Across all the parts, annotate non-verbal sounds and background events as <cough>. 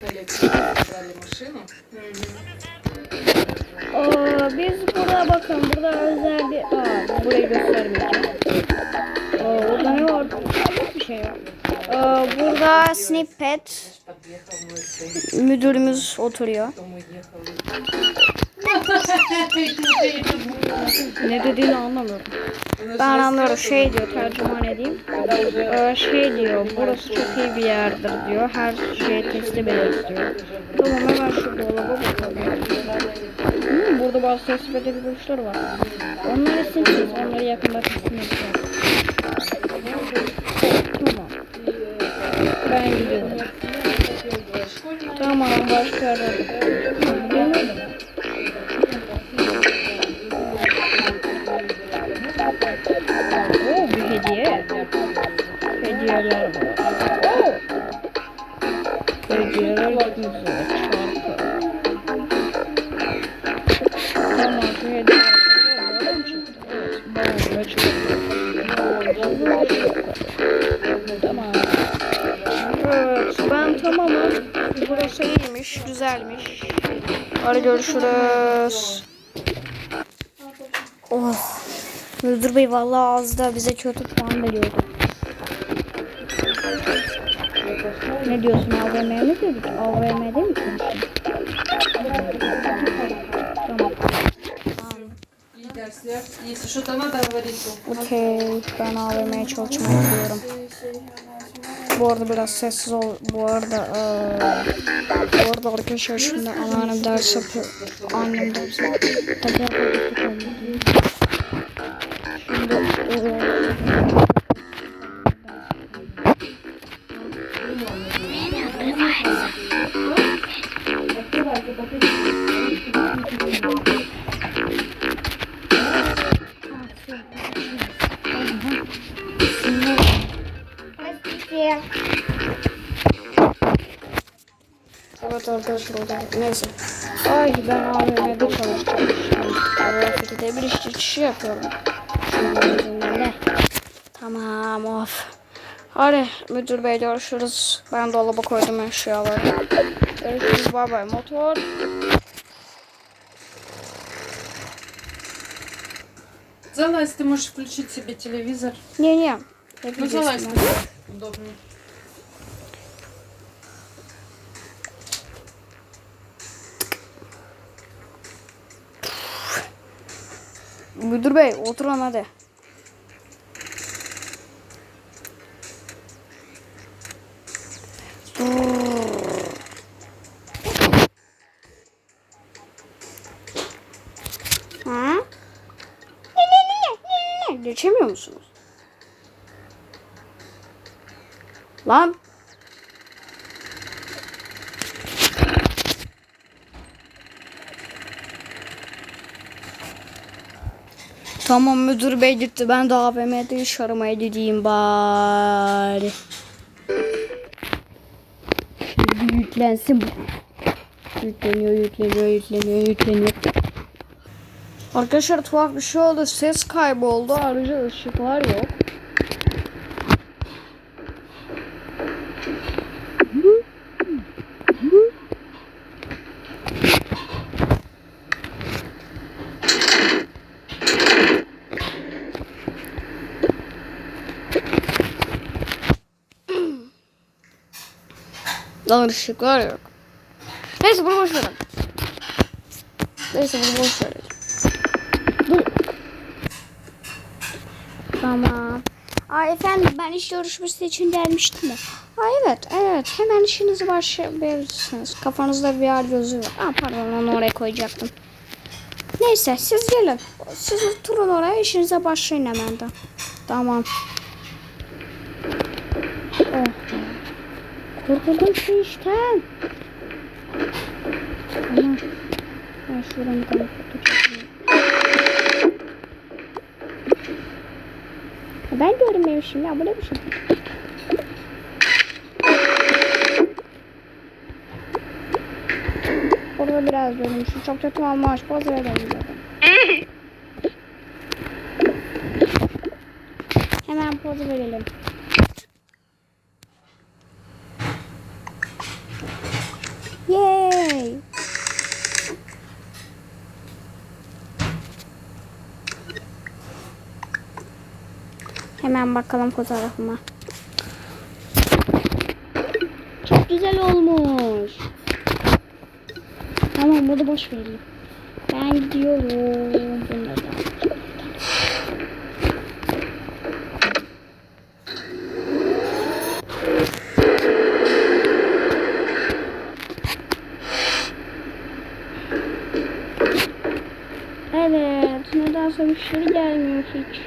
Брали машину. Aa, biz burada bakın burada özel bir... Aa, burayı göstermeyeceğim. Aa, burada ne var? Bir şey yok. Aa, burada snippet Подъехал мой сын, müdürümüz oturuyor. ne dediğini anlamıyorum. Ben anlıyorum şey diyor tercüman edeyim. Ee, şey diyor burası çok iyi bir yerdir diyor. Her şey teslim ederiz diyor. Tamam hemen şu dolaba bakalım. Hmm, burada bazı teslim edilmişler var. Onları sileceğiz. Onları yakında teslim edeceğiz. Tamam. Ben gidiyorum. Tamam başka ararım. Gidiyorum. Çarpı. Tamam. Burası iyiymiş, güzelmiş. Hadi görüşürüz. Oh. Müdür bey vallahi az da bize kötü puan veriyordu. Ne diyorsun AVM'ye mi dedik? AVM'de mi konuştun? Tamam. İyi dersler. İyisi tamam da Okey. Ben AVM'ye çalışmak istiyorum. Bu arada biraz sessiz ol. Bu arada ee, bu arada arkadaşlar şimdi anneannem ders yapıyor. Annem ders yapıyor. Şimdi ee, Evet arkadaşlar o da neyse. Ay ben AVM'de çalışacağım. AVM'de bir iş çıkışı yapıyorum. Şimdi izninle. Tamam of. Hadi müdür bey görüşürüz. Ben dolaba koydum eşyaları. Görüşürüz bay bay motor. залазь, ты можешь включить себе телевизор. Не, не. Ну залазь, удобнее. Müdür bey oturun hadi. Ha? Ne ne ne geçemiyor musunuz? Lan Tamam müdür bey gitti. Ben de AVM'de iş aramaya gideyim bari. Şimdi yüklensin. Yükleniyor, yükleniyor, yükleniyor, yükleniyor. Arkadaşlar tuhaf bir şey oldu. Ses kayboldu. Ayrıca ışıklar yok. Lan ışıklar yok. Neyse bunu boş verin. Neyse bunu boş verin. Dur. Tamam. Aa efendim ben iş görüşmesi için gelmiştim de. Aa evet evet hemen işinizi başlayabilirsiniz. Kafanızda VR gözü var. Aa pardon onu oraya koyacaktım. Neyse siz gelin. Siz oturun oraya işinize başlayın hemen de. Tamam. Oh. Kurtuldum şu işten. Tamam. Ben şuradan bir tane. Ya Ben görmemişim ya bu ne biçim? Orada biraz görmüşüm. Çok kötü olmuş. <laughs> Poz verelim. Hemen poz verelim. Hemen bakalım fotoğrafıma. Çok güzel olmuş. Tamam bunu boş vereyim. Ben gidiyorum. Bunları da. Evet, nedense müşteri gelmiyor hiç.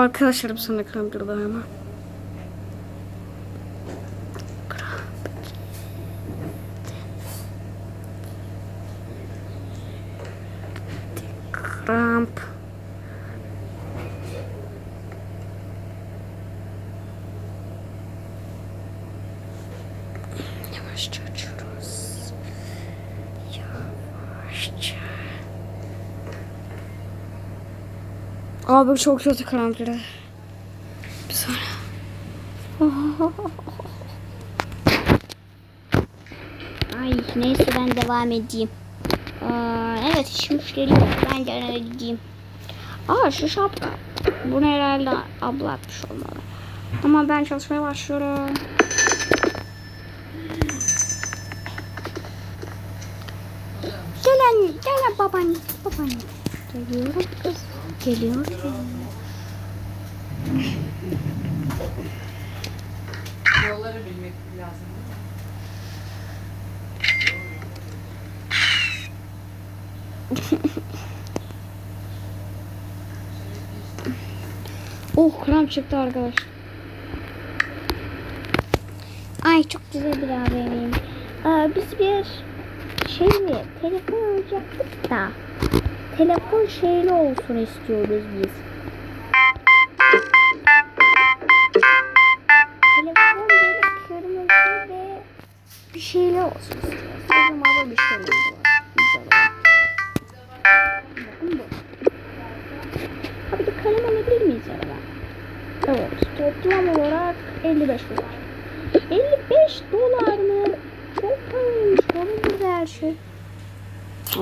Arkadaşlarım sana kandırdı hemen. Abi çok kötü krampları. Bir sonra. Ay neyse ben devam edeyim. Aa, evet hiç müşteri. Ben gene gideyim. Aa şu şapka. Bunu herhalde abla atmış olmalı. Ama ben çalışmaya başlıyorum. Gelen, gelen babaanne, babaanne. Geliyorum. Geliyorum. Yolları bilmek lazım. mi? <laughs> Oh kramp çıktı arkadaş. Ay çok güzel bir AVM'yim. Ee, biz bir şeyli telefon alacaktık da telefon şeyli olsun istiyoruz biz.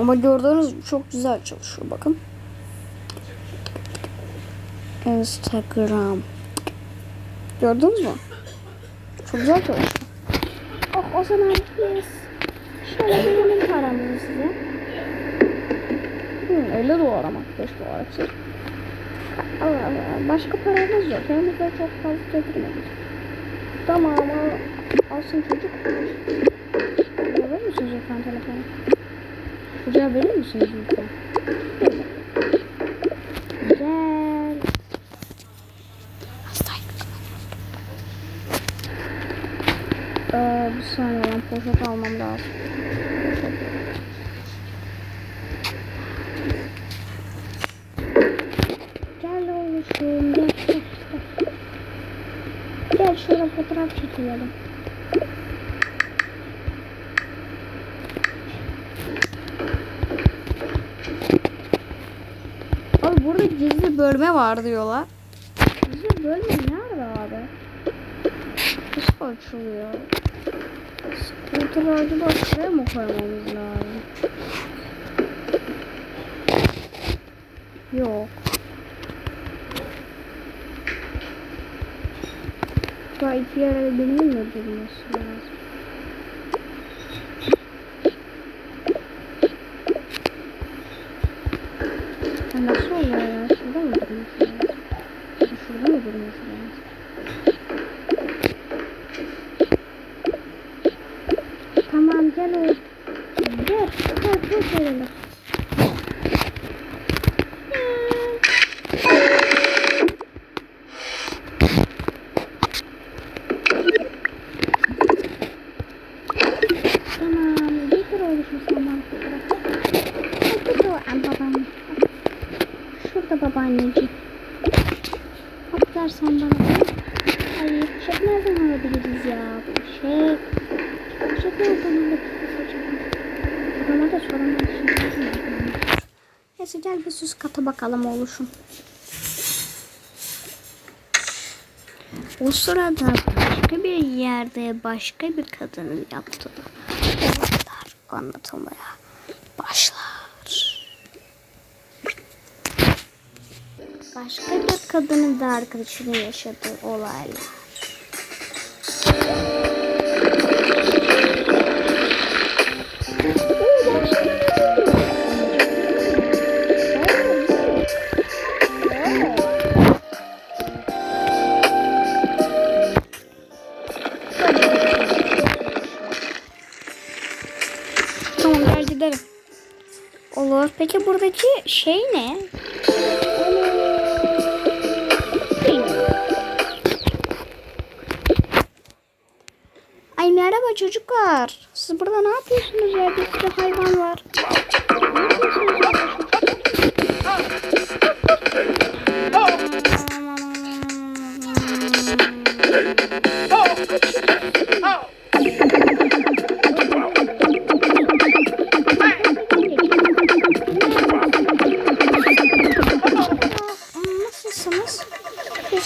Ama gördüğünüz çok güzel çalışıyor. Bakın. Instagram. Gördünüz mü? Çok güzel çalışıyor. Oh o zaman biz şöyle verelim paramızı size. Hmm, 50 dolar ama 5 dolar Allah. Başka paramız yok. Elimizde çok fazla getirmedik. Tamam ama alsın çocuk. Verir misiniz lütfen telefonu? Çocuğa verir misiniz lütfen? Güzel. Ee, bir saniye ben poşet almam lazım. Gel oğlum gel gel şöyle fotoğraf çekelim. Abi burada bölme var diyorlar. Gizli bölme nerede abi? Nasıl açılıyor? Scooter acaba şuraya mı koymamız lazım? Yok. Daha iki yere mi durması? Ya nasıl oluyor ya? Şurada mı durması lazım? Ya Şurada mı durması lazım? Tamam gel oğlum. Gel. Gel çok yerinde. Tamam. Getir oğlum sen bana fotoğrafı. Getir o an babaanne. Şurada babaanneciğim. Hop dersen bana. Ay poşet nereden alabiliriz ya? Poşet. Poşet nereden alabiliriz acaba? Babama da soramam şimdi. Neyse gel bir süs kata bakalım oluşum. O sırada başka bir yerde başka bir kadının yaptığı olaylar anlatılmaya başlar. Başka bir kadının da arkadaşının yaşadığı olaylar. Gidelim. Olur. Peki buradaki şey ne? Ay merhaba çocuklar. Siz burada ne yapıyorsunuz ya? Bir sürü hayvan var.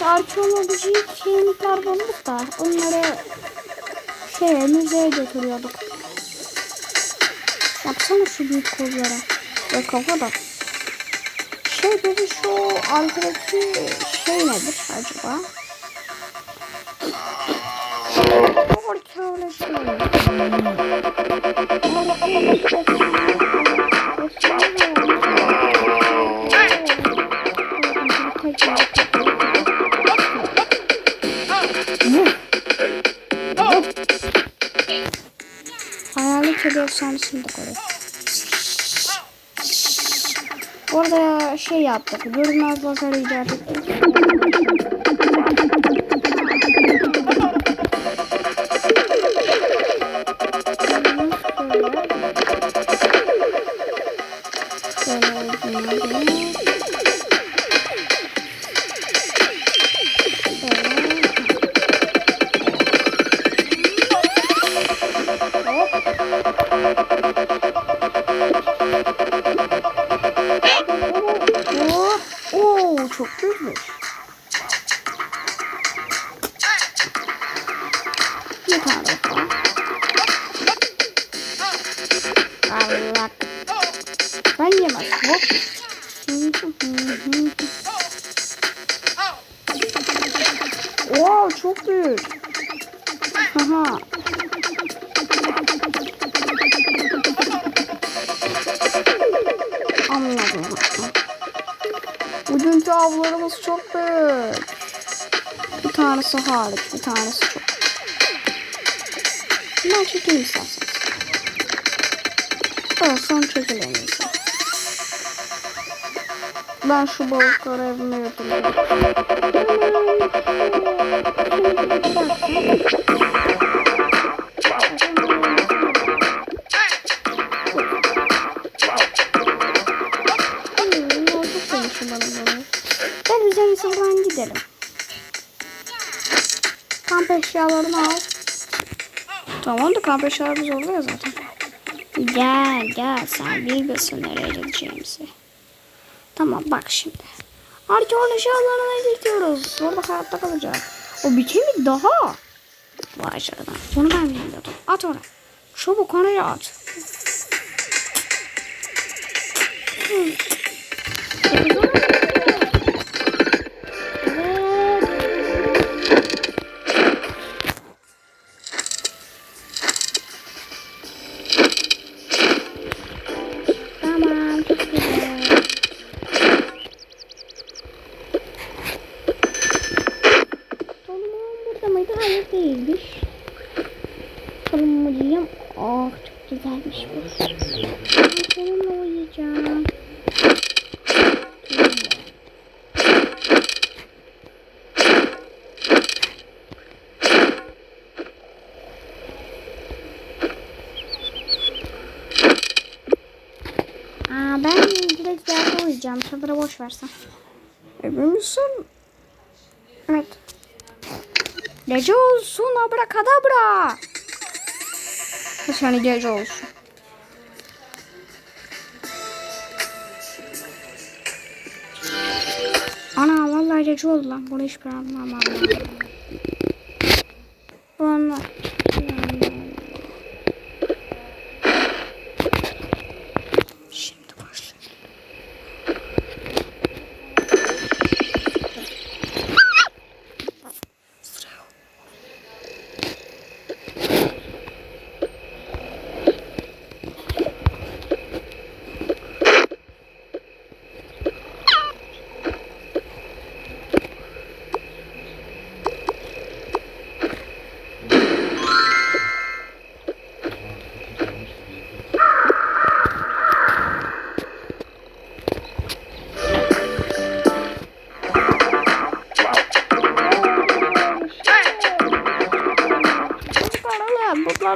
Biz arkeoloji kemikler bulduk da onları şeye müzeye götürüyorduk. Baksana şu büyük kollara ve kafa da. Şey dedi şu arkadaki şey nedir acaba? Arkeoloji. Hayalet kedi efsanesini de koyduk. Orada şey yaptık. Görünmez lazer icat ettik. <laughs> Bugünkü avlarımız çok büyük. Bir tanesi hariç, bir tanesi çok. Ben çekeyim isterseniz. Evet, son çekilelim ise. Ben şu balıkları evime götürüyorum. Hmm, çok sevmişim balıkları. Gel biz en iyisi buradan gidelim. Kamp eşyalarını al. Tamam da kamp eşyalarımız ya zaten. Gel gel sen bilirsin nereye gideceğimizi. Tamam bak şimdi. Arkeoloji alanına gidiyoruz. Orada hayatta kalacak. O bir kemik daha. Vay canına. Bunu ben bilmiyordum. At oraya. Çabuk oraya at. Hmm. Ben direkt yerde uyuyacağım. Çadırı boş versen. Emin misin? Evet. Gece olsun abrakadabra. Yani gece olsun. Ana vallahi gece oldu lan. Bunu hiç bırakmam.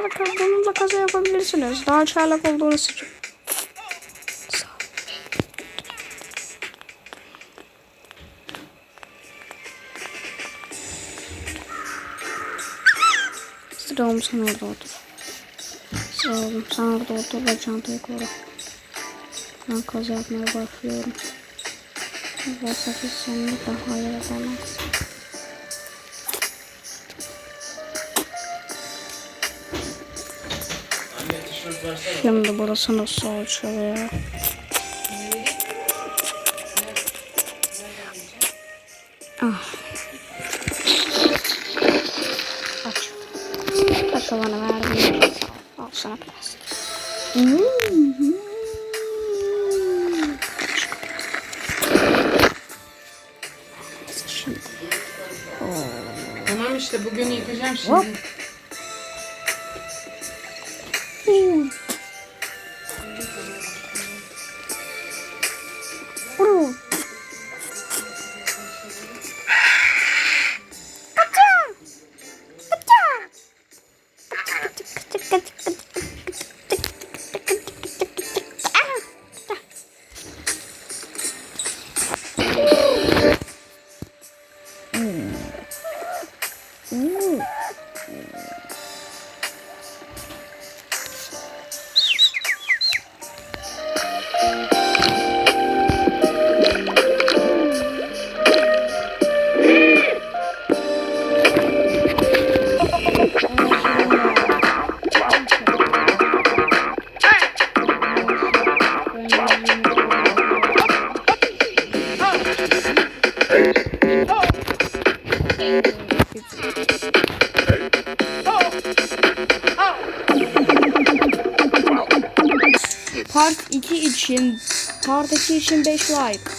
Botlarla bununla kaza yapabilirsiniz. Daha çaylak olduğunu için. Sıra oğlum sen orada otur. Sıra oğlum sen orada otur ve çantayı koru. Ben kaza yapmaya başlıyorum. Ve sakız seni daha hayal Şimdi burası nasıl olacak Hmm. the kitchen based life.